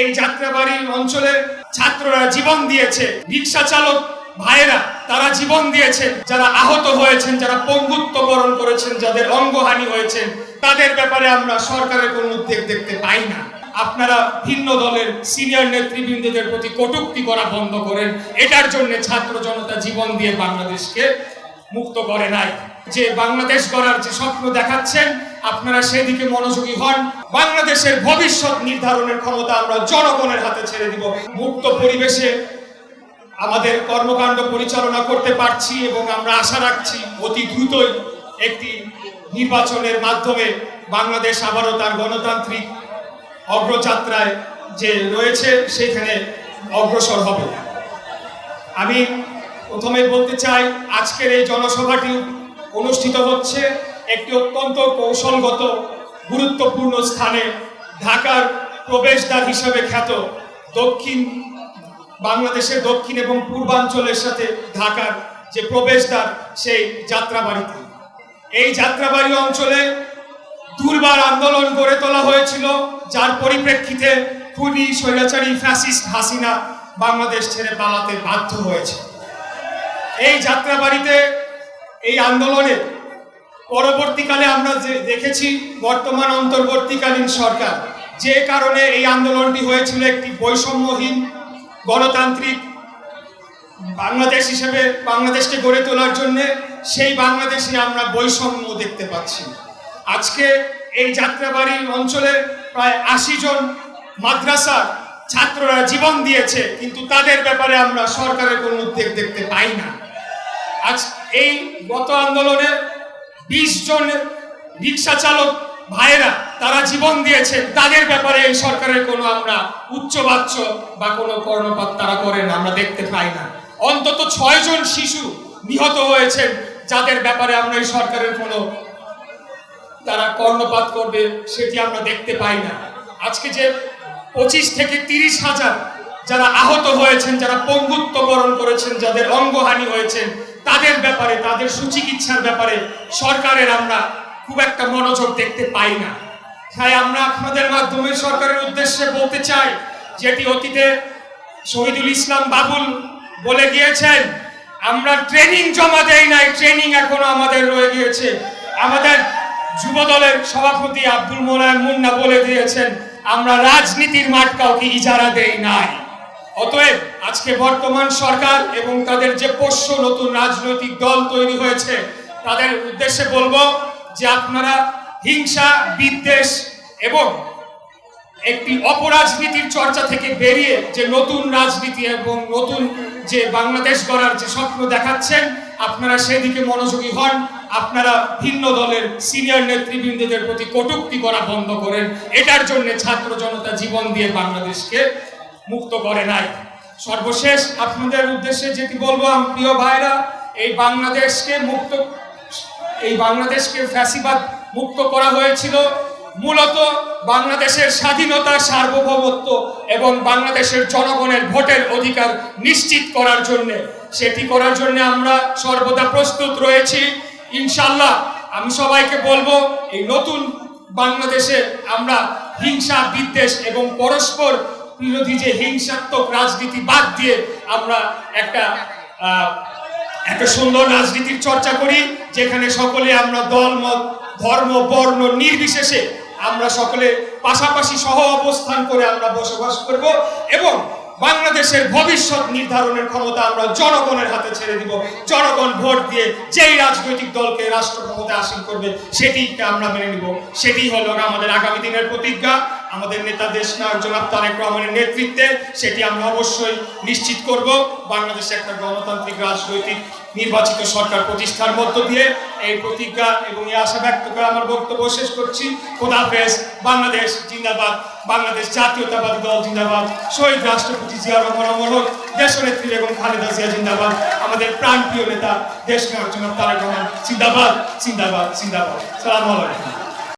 এই যাত্রাবাড়ি অঞ্চলে ছাত্ররা জীবন দিয়েছে। রিক্সা চালক ভাইয়েরা, তারা জীবন দিয়েছেন যারা আহত হয়েছেন, যারা পঙ্গুত্ব বরণ করেছেন, যাদের অঙ্গহানি হয়েছেন তাদের ব্যাপারে আমরা সরকারের কোনো উদ্যোগ দেখতে পাই না। আপনারা ভিন্ন দলের সিনিয়র নেতৃবৃন্দদের প্রতি কটুক্তি করা বন্ধ করেন। এটার জন্য ছাত্র জনতা জীবন দিয়ে বাংলাদেশকে মুক্ত করে নাই। যে বাংলাদেশ গড়ার যে স্বপ্ন দেখাচ্ছেন আপনারা সেদিকে মনোযোগী হন। বাংলাদেশের ভবিষ্যৎ নির্ধারণের ক্ষমতা আমরা জনগণের হাতে ছেড়ে দিব। মুক্ত পরিবেশে আমাদের কর্মকাণ্ড পরিচালনা করতে পারছি এবং আমরা আশা রাখছি অতি দ্রুতই একটি নির্বাচনের মাধ্যমে বাংলাদেশ আবারও তার গণতান্ত্রিক অগ্রযাত্রায় যে রয়েছে, সেখানে অগ্রসর হবে। আমি প্রথমে বলতে চাই, আজকের এই জনসভাটি অনুষ্ঠিত হচ্ছে একটি অত্যন্ত কৌশলগত, গুরুত্বপূর্ণ স্থানে ঢাকার প্রবেশদ্বার হিসেবে খ্যাত দক্ষিণ, বাংলাদেশের দক্ষিণ এবং পূর্বাঞ্চলের সাথে ঢাকার যে প্রবেশদ্বার, সেই যাত্রাবাড়িতে। এই যাত্রাবাড়ি অঞ্চলে দুর্বার আন্দোলন গড়ে তোলা হয়েছিল, যার পরিপ্রেক্ষিতে খুনি, স্বৈরাচারী ফ্যাসিস্ট হাসিনা বাংলাদেশ ছেড়ে পালাতে বাধ্য হয়েছে। এই যাত্রাবাড়িতে এই আন্দোলনে পরবর্তীকালে আমরা যে দেখেছি বর্তমান অন্তর্বর্তীকালীন সরকার, যে কারণে এই আন্দোলনটি হয়েছিল একটি বৈষম্যহীন গণতান্ত্রিক বাংলাদেশ হিসেবে বাংলাদেশকে গড়ে তোলার জন্য, সেই বাংলাদেশে আমরা বৈষম্য দেখতে পাচ্ছি। আজকে এই যাত্রাবাড়ি অঞ্চলে প্রায় আশি জন মাদ্রাসার ছাত্ররা জীবন দিয়েছে, কিন্তু তাদের ব্যাপারে আমরা সরকারের কোনো উদ্যোগ দেখতে পাই না। আজ এই গত আন্দোলনে বিশ জন রিক্সা চালক ভাইয়েরা, তারা জীবন দিয়েছেন তাদের ব্যাপারে এই সরকারের কোনো আমরা উচ্চবাচ্য বা কোনো কর্ণপাত তারা করেন আমরা দেখতে পাই না। অন্তত ছয় জন শিশু নিহত হয়েছেন, যাদের ব্যাপারে আমরা এই সরকারের কোনো তারা কর্ণপাত করবে সেটি আমরা দেখতে পাই না। আজকে যে পঁচিশ থেকে তিরিশ হাজার যারা আহত হয়েছেন, যারা পঙ্গুত্ব বরণ করেছেন, যাদের অঙ্গহানি হয়েছেন তাদের ব্যাপারে, তাদের সুচিকিৎসার ব্যাপারে সরকারের আমরা খুব একটা মনোযোগ দেখতে পাই না। তাই আমরা আপনাদের মাধ্যমে সরকারের উদ্দেশ্যে বলতে চাই, যেটি অতীতে শহীদুল ইসলাম বাবুল বলে গিয়েছেন, আমরা ট্রেনিং জমা দেই নাই, ট্রেনিং এখনও আমাদের রয়ে গিয়েছে। আমাদের যুব দলের সভাপতি আব্দুল মোলায় মুন্না বলে দিয়েছেন, আমরা রাজনীতির মাঠ কাউকে ইজারা দেই নাই। অতএব আজকে বর্তমান সরকার এবং তাদের যে পোষ্য নতুন রাজনৈতিক দল তৈরি হয়েছে, তাদের উদ্দেশ্যে বলব যে আপনারা হিংসা, বিদ্বেষ এবং একটি অপরাজনীতির চর্চা থেকে বেরিয়ে যে নতুন রাজনীতি এবং নতুন যে বাংলাদেশ গড়ার যে স্বপ্ন দেখাচ্ছেন, আপনারা সেদিকে মনোযোগী হন। আপনারা ভিন্ন দলের সিনিয়র নেতৃবৃন্দদের প্রতি কটুক্তি করা বন্ধ করেন। এটার জন্য ছাত্র জনতা জীবন দিয়ে বাংলাদেশকে মুক্ত করে নাই। সর্বশেষ আপনাদের উদ্দেশ্যে যেটি বলব আমি প্রিয় ভাইরা, এই বাংলাদেশকে মুক্ত এই বাংলাদেশকে ফ্যাসিবাদ মুক্ত করা হয়েছিল। মূলত বাংলাদেশের স্বাধীনতা, সার্বভৌমত্ব এবং বাংলাদেশের জনগণের ভোটের অধিকার নিশ্চিত করার জন্যে। সেটি করার জন্য আমরা সর্বদা প্রস্তুত রয়েছি। ইনশাল্লাহ আমি সবাইকে বলব, এই নতুন বাংলাদেশে আমরা হিংসা, বিদ্বেষ এবং পরস্পর বিরোধী যে হিংসাত্মক রাজনীতি বাদ দিয়ে আমরা একটা একটা সুন্দর রাজনীতির চর্চা করি, যেখানে সকলে আমরা দল, মত, ধর্ম, বর্ণ নির্বিশেষে আমরা সকলে পাশাপাশি সহ অবস্থান করে আমরা বসবাস করব এবং বাংলাদেশের ভবিষ্যৎ নির্ধারণের ক্ষমতা আমরা জনগণের হাতে ছেড়ে দিব। জনগণ ভোট দিয়ে যেই রাজনৈতিক দলকে রাষ্ট্র ক্ষমতা আসীন করবে, সেটিকে আমরা মেনে নিব। সেটি হলো আমাদের আগামী দিনের প্রতিজ্ঞা। আমাদের নেতা দেশ নায়ক জনাব তারেক রহমানের নেতৃত্বে, সেটি আমরা অবশ্যই নিশ্চিত করব। বাংলাদেশে একটা গণতান্ত্রিক রাজনৈতিক নির্বাচিত সরকার প্রতিষ্ঠার মধ্য দিয়ে এই প্রতিজ্ঞা এবং এই আশা ব্যক্ত করে আমার বক্তব্য শেষ করছি। খোদাফেজ বাংলাদেশ জিন্দাবাদ, বাংলাদেশ জাতীয়তাবাদী দল জিন্দাবাদ, শহীদ রাষ্ট্রপতি জিয়া রহমান অমর হোক, দেশনেত্রী এবং খালেদা জিয়া জিন্দাবাদ, আমাদের প্রাণপ্রিয় নেতা, দেশ নায়ক জনাব তারেক রহমান জিন্দাবাদ জিন্দাবাদ জিন্দাবাদ। সালাম আলাইকুম।